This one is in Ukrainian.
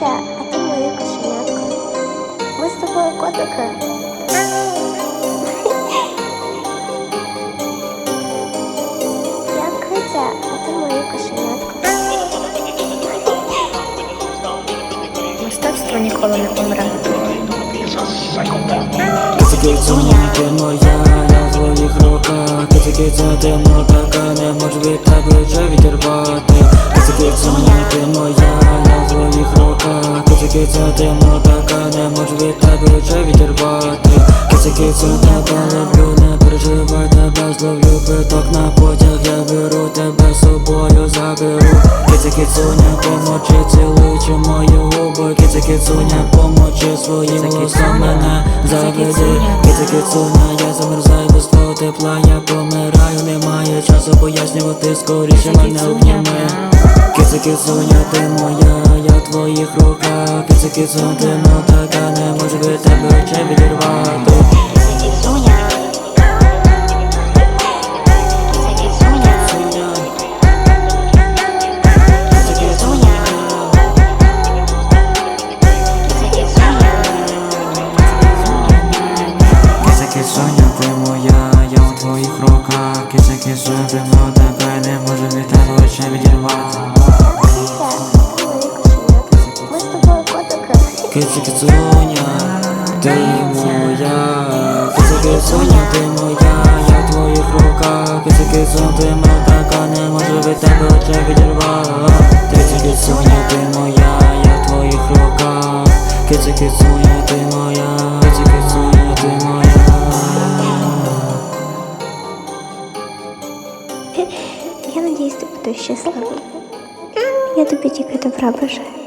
Китя, а ти моє кошенятко. Ми з тобою котики. Я Китя, а ти моє кошенятко. Мистецтво ніколи не помре. Киця, ти моя, я в твоїх руках Киця, киця, ти моя така, не можу від тебе вже відірвати Киця, киця, ти моя, Киця, ти моя така, не можу від тебе вже відірвати. Киця, киця, тебе люблю, не переживай, тебе зловлю Питок на потяг, я беру тебе з собою заберу. Киця, кицуня, помочи, цілуючи мої губи. Киця, кицуня, помочи своїм голосом мене заведи. Киця, кицуня, я замерзаю без твого тепла, я помираю, немає часу пояснювати, скоріше мене обніми Киця, кицуня, ти моя, я в твоїх руках. Киця, кицуня, ти моя така, не може від тебе очей відірвати не можу від тебе очей відірвати. Киця, кицуня, ти моя. Киця, кицуня, ти моя, я в твоїх руках. Киця, кицуня, ти моя. Така, не можу від тебе очей відірвати. Киця, кицуня, ти моя, я в твоїх руках. Киця, кицуня, ти моя, киця, кицуня, ти моя Я надіюсь, ти будеш счастлива. Я тобі тільки добра бажаю.